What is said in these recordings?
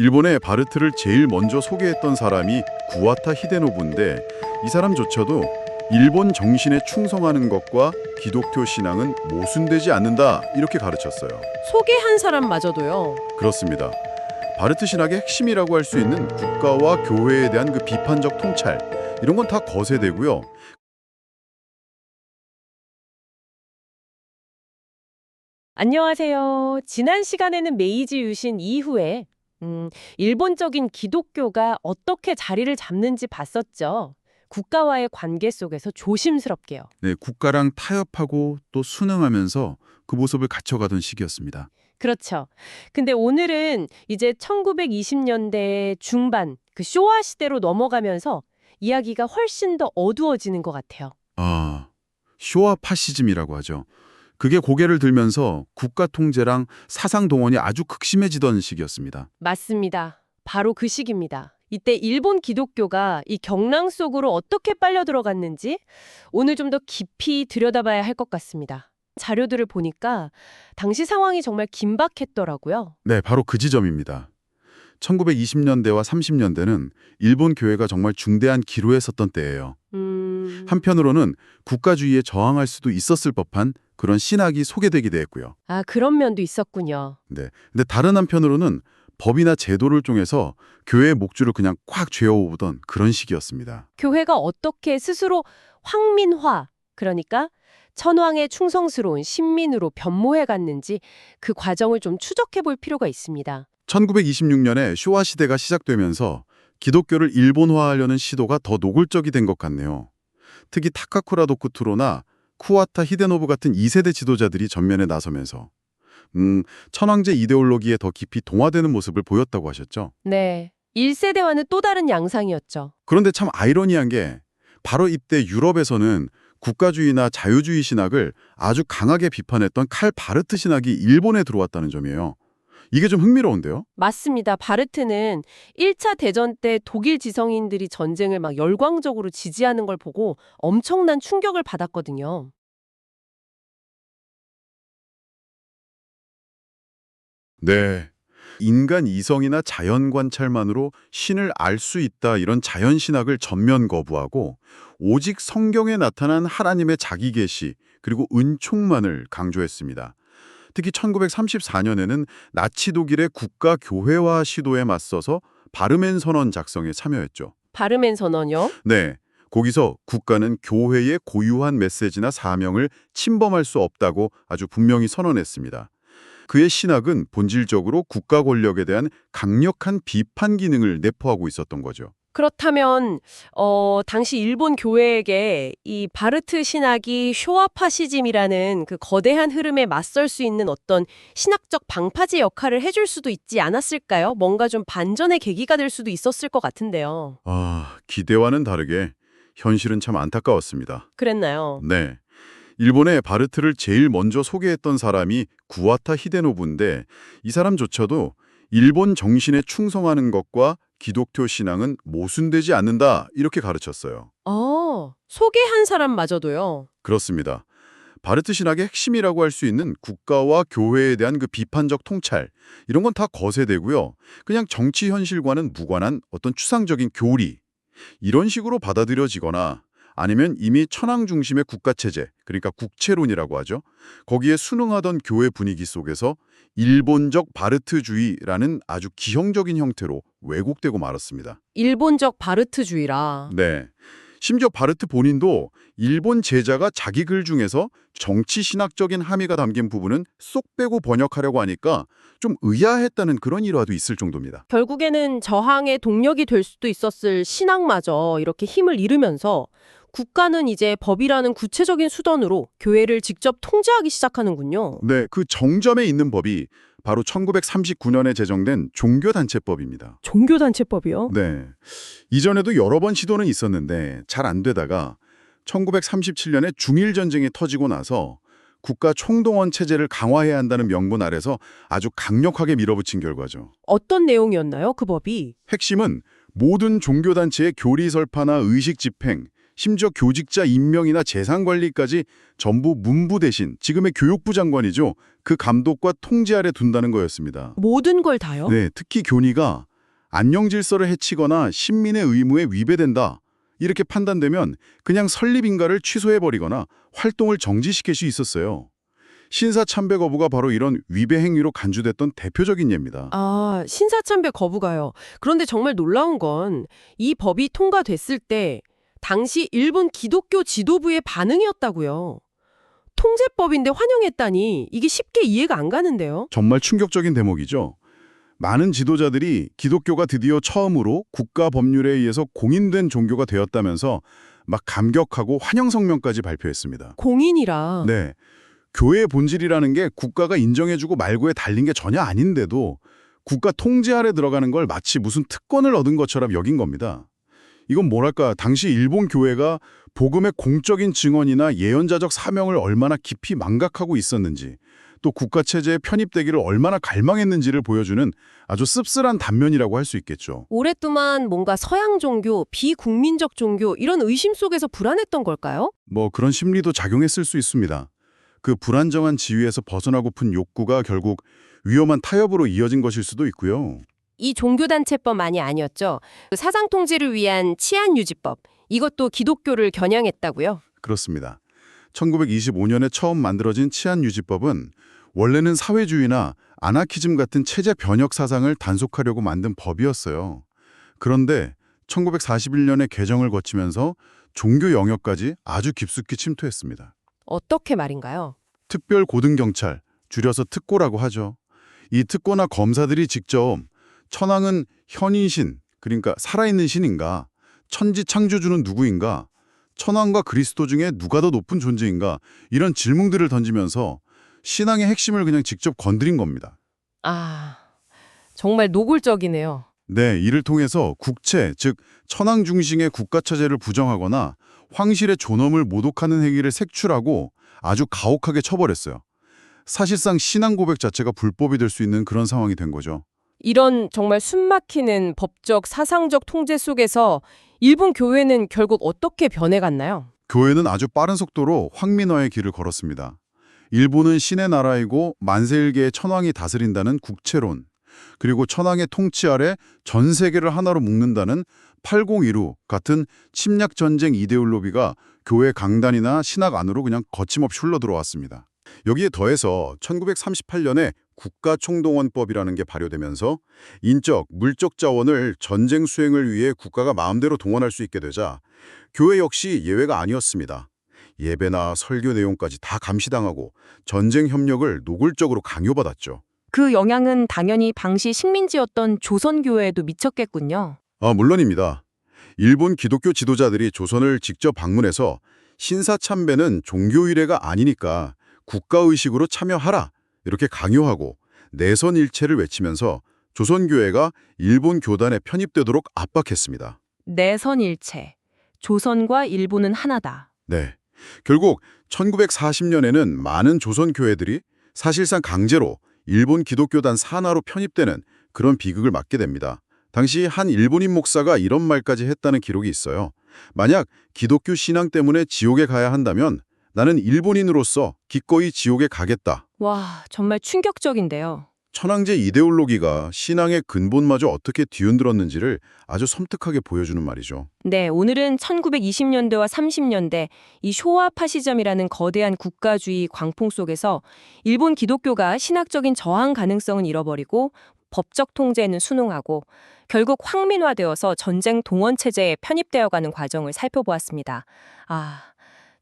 일본의 바르트를 제일 먼저 소개했던 사람이 구와타 히데노부인데 이 사람조차도 일본 정신에 충성하는 것과 기독교 신앙은 모순되지 않는다 이렇게 가르쳤어요. 소개한 사람마저도요. 그렇습니다. 바르트 신학의 핵심이라고 할 수 있는 국가와 교회에 대한 그 비판적 통찰 이런 건 다 거세되고요. 안녕하세요. 지난 시간에는 메이지 유신 이후에 음, 일본적인 기독교가 어떻게 자리를 잡는지 봤었죠. 국가와의 관계 속에서 조심스럽게요. 네, 국가랑 타협하고 또 순응하면서 그 모습을 갖춰가던 시기였습니다. 그렇죠. 근데 오늘은 이제 1920년대 중반 그 쇼와 시대로 넘어가면서 이야기가 훨씬 더 어두워지는 것 같아요. 아, 쇼와 파시즘이라고 하죠. 그게 고개를 들면서 국가 통제랑 사상 동원이 아주 극심해지던 시기였습니다. 맞습니다. 바로 그 시기입니다. 이때 일본 기독교가 이 경랑 속으로 어떻게 빨려 들어갔는지 오늘 좀 더 깊이 들여다봐야 할 것 같습니다. 자료들을 보니까 당시 상황이 정말 긴박했더라고요. 네, 바로 그 지점입니다. 1920년대와 30년대는 일본 교회가 정말 중대한 기로에 섰던 때예요. 음... 한편으로는 국가주의에 저항할 수도 있었을 법한 그런 신학이 소개되기도 했고요. 아, 그런 면도 있었군요. 네. 근데 다른 한편으로는 법이나 제도를 통해서 교회의 목줄을 그냥 꽉 쥐어오던 그런 시기였습니다. 교회가 어떻게 스스로 황민화, 그러니까 천황에 충성스러운 신민으로 변모해 갔는지 그 과정을 좀 추적해 볼 필요가 있습니다. 1926년에 쇼와 시대가 시작되면서 기독교를 일본화하려는 시도가 더 노골적이 된 것 같네요. 특히 타카쿠라 도 쿠투로나 쿠와타 히데노부 같은 2세대 지도자들이 전면에 나서면서 음, 천황제 이데올로기에 더 깊이 동화되는 모습을 보였다고 하셨죠. 네. 1세대와는 또 다른 양상이었죠. 그런데 참 아이러니한 게 바로 이때 유럽에서는 국가주의나 자유주의 신학을 아주 강하게 비판했던 칼 바르트 신학이 일본에 들어왔다는 점이에요. 이게 좀 흥미로운데요? 맞습니다. 바르트는 1차 대전 때 독일 지성인들이 전쟁을 막 열광적으로 지지하는 걸 보고 엄청난 충격을 받았거든요. 네. 인간 이성이나 자연 관찰만으로 신을 알 수 있다 이런 자연 신학을 전면 거부하고 오직 성경에 나타난 하나님의 자기 계시 그리고 은총만을 강조했습니다. 특히 1934년에는 나치 독일의 국가 교회화 시도에 맞서서 바르멘 선언 작성에 참여했죠. 바르멘 선언요? 네. 거기서 국가는 교회의 고유한 메시지나 사명을 침범할 수 없다고 아주 분명히 선언했습니다. 그의 신학은 본질적으로 국가 권력에 대한 강력한 비판 기능을 내포하고 있었던 거죠. 그렇다면 어 당시 일본 교회에게 이 바르트 신학이 쇼아파시즘이라는 그 거대한 흐름에 맞설 수 있는 어떤 신학적 방파제 역할을 해줄 수도 있지 않았을까요? 뭔가 좀 반전의 계기가 될 수도 있었을 것 같은데요. 아, 기대와는 다르게 현실은 참 안타까웠습니다. 그랬나요? 네. 일본의 바르트를 제일 먼저 소개했던 사람이 구와타 히데노부인데 이 사람조차도 일본 정신에 충성하는 것과 기독교 신앙은 모순되지 않는다 이렇게 가르쳤어요. 어, 소개한 사람마저도요. 그렇습니다. 바르트 신학의 핵심이라고 할 수 있는 국가와 교회에 대한 그 비판적 통찰 이런 건 다 거세되고요. 그냥 정치 현실과는 무관한 어떤 추상적인 교리 이런 식으로 받아들여지거나 아니면 이미 천황 중심의 국가 체제, 그러니까 국채론이라고 하죠. 거기에 순응하던 교회 분위기 속에서 일본적 바르트주의라는 아주 기형적인 형태로 왜곡되고 말았습니다. 일본적 바르트주의라. 네. 심지어 바르트 본인도 일본 제자가 자기 글 중에서 정치 신학적인 함의가 담긴 부분은 쏙 빼고 번역하려고 하니까 좀 의아했다는 그런 일화도 있을 정도입니다. 결국에는 저항의 동력이 될 수도 있었을 신앙마저 이렇게 힘을 잃으면서 국가는 이제 법이라는 구체적인 수단으로 교회를 직접 통제하기 시작하는군요. 네, 그 정점에 있는 법이 바로 1939년에 제정된 종교단체법입니다. 종교단체법이요? 네. 이전에도 여러 번 시도는 있었는데 잘 안 되다가 1937년에 중일전쟁이 터지고 나서 국가 총동원 체제를 강화해야 한다는 명분 아래서 아주 강력하게 밀어붙인 결과죠. 어떤 내용이었나요, 그 법이? 핵심은 모든 종교단체의 교리 설파나 의식 집행, 심지어 교직자 임명이나 재산 관리까지 전부 문부 대신 지금의 교육부 장관이죠. 그 감독과 통제 아래 둔다는 거였습니다. 모든 걸 다요? 네, 특히 교리가 안녕 질서를 해치거나 신민의 의무에 위배된다. 이렇게 판단되면 그냥 설립인가를 취소해버리거나 활동을 정지시킬 수 있었어요. 신사 참배 거부가 바로 이런 위배 행위로 간주됐던 대표적인 예입니다. 아, 신사참배 거부가요. 그런데 정말 놀라운 건 이 법이 통과됐을 때 당시 일본 기독교 지도부의 반응이었다고요. 통제법인데 환영했다니 이게 쉽게 이해가 안 가는데요. 정말 충격적인 대목이죠. 많은 지도자들이 기독교가 드디어 처음으로 국가 법률에 의해서 공인된 종교가 되었다면서 막 감격하고 환영 성명까지 발표했습니다. 공인이라. 네. 교회의 본질이라는 게 국가가 인정해주고 말고에 달린 게 전혀 아닌데도 국가 통제 아래 들어가는 걸 마치 무슨 특권을 얻은 것처럼 여긴 겁니다. 이건 뭐랄까 당시 일본 교회가 복음의 공적인 증언이나 예언자적 사명을 얼마나 깊이 망각하고 있었는지 또 국가 체제에 편입되기를 얼마나 갈망했는지를 보여주는 아주 씁쓸한 단면이라고 할 수 있겠죠. 오랫동안 뭔가 서양 종교, 비국민적 종교 이런 의심 속에서 불안했던 걸까요? 뭐 그런 심리도 작용했을 수 있습니다. 그 불안정한 지위에서 벗어나고픈 욕구가 결국 위험한 타협으로 이어진 것일 수도 있고요. 이 종교단체법만이 아니었죠. 그 사상 통제를 위한 치안 유지법. 이것도 기독교를 겨냥했다고요. 그렇습니다. 1925년에 처음 만들어진 치안 유지법은 원래는 사회주의나 아나키즘 같은 체제 변혁 사상을 단속하려고 만든 법이었어요. 그런데 1941년에 개정을 거치면서 종교 영역까지 아주 깊숙이 침투했습니다. 어떻게 말인가요? 특별 고등경찰, 줄여서 특고라고 하죠. 이 특고나 검사들이 직접 천황은 현인신, 그러니까 살아있는 신인가, 천지 창조주는 누구인가, 천황과 그리스도 중에 누가 더 높은 존재인가 이런 질문들을 던지면서 신앙의 핵심을 그냥 직접 건드린 겁니다. 아, 정말 노골적이네요. 네, 이를 통해서 국체, 즉 천황 중심의 국가 체제를 부정하거나 황실의 존엄을 모독하는 행위를 색출하고 아주 가혹하게 처벌했어요. 사실상 신앙 고백 자체가 불법이 될 수 있는 그런 상황이 된 거죠. 이런 정말 숨막히는 법적, 사상적 통제 속에서 일본 교회는 결국 어떻게 변해갔나요? 교회는 아주 빠른 속도로 황민화의 길을 걸었습니다. 일본은 신의 나라이고 만세일계의 천황이 다스린다는 국채론, 그리고 천황의 통치 아래 전 세계를 하나로 묶는다는 8015 같은 침략 전쟁 이데올로기가 교회 강단이나 신학 안으로 그냥 거침없이 흘러들어왔습니다. 여기에 더해서 1938년에 국가총동원법이라는 게 발효되면서 인적, 물적 자원을 전쟁 수행을 위해 국가가 마음대로 동원할 수 있게 되자 교회 역시 예외가 아니었습니다. 예배나 설교 내용까지 다 감시당하고 전쟁 협력을 노골적으로 강요받았죠. 그 영향은 당연히 방시 식민지였던 조선교회에도 미쳤겠군요. 아, 물론입니다. 일본 기독교 지도자들이 조선을 직접 방문해서 신사 참배는 종교 의례가 아니니까 국가의식으로 참여하라 이렇게 강요하고 내선 일체를 외치면서 조선교회가 일본 교단에 편입되도록 압박했습니다. 내선일체. 조선과 일본은 하나다. 네. 결국 1940년에는 많은 조선 교회들이 사실상 강제로 일본 기독교단 산하로 편입되는 그런 비극을 맞게 됩니다. 당시 한 일본인 목사가 이런 말까지 했다는 기록이 있어요. 만약 기독교 신앙 때문에 지옥에 가야 한다면 나는 일본인으로서 기꺼이 지옥에 가겠다. 와, 정말 충격적인데요. 천황제 이데올로기가 신앙의 근본마저 어떻게 뒤흔들었는지를 아주 섬뜩하게 보여주는 말이죠. 네, 오늘은 1920년대와 30년대 이 쇼와 파시즘이라는 거대한 국가주의 광풍 속에서 일본 기독교가 신학적인 저항 가능성은 잃어버리고 법적 통제는 순응하고 결국 황민화되어서 전쟁 동원 체제에 편입되어가는 과정을 살펴보았습니다. 아,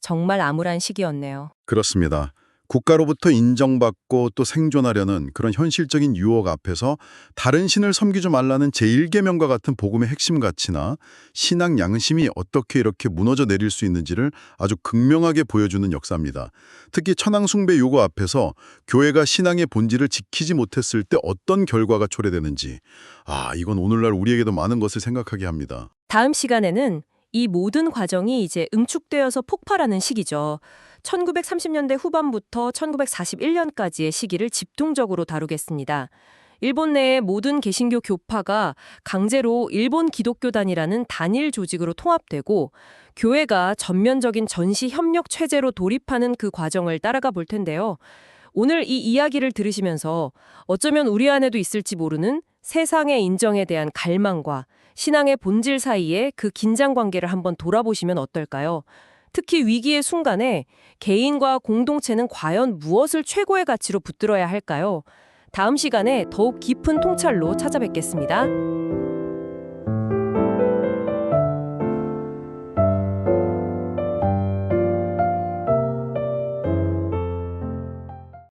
정말 암울한 시기였네요. 그렇습니다. 국가로부터 인정받고 또 생존하려는 그런 현실적인 유혹 앞에서 다른 신을 섬기지 말라는 제1계명과 같은 복음의 핵심 가치나 신앙 양심이 어떻게 이렇게 무너져 내릴 수 있는지를 아주 극명하게 보여주는 역사입니다. 특히 천황 숭배 요구 앞에서 교회가 신앙의 본질을 지키지 못했을 때 어떤 결과가 초래되는지 아, 이건 오늘날 우리에게도 많은 것을 생각하게 합니다. 다음 시간에는 이 모든 과정이 이제 응축되어서 폭발하는 시기죠. 1930년대 후반부터 1941년까지의 시기를 집중적으로 다루겠습니다. 일본 내의 모든 개신교 교파가 강제로 일본 기독교단이라는 단일 조직으로 통합되고 교회가 전면적인 전시 협력 체제로 돌입하는 그 과정을 따라가 볼 텐데요. 오늘 이 이야기를 들으시면서 어쩌면 우리 안에도 있을지 모르는 세상의 인정에 대한 갈망과 신앙의 본질 사이의 그 긴장 관계를 한번 돌아보시면 어떨까요? 특히 위기의 순간에 개인과 공동체는 과연 무엇을 최고의 가치로 붙들어야 할까요? 다음 시간에 더욱 깊은 통찰로 찾아뵙겠습니다.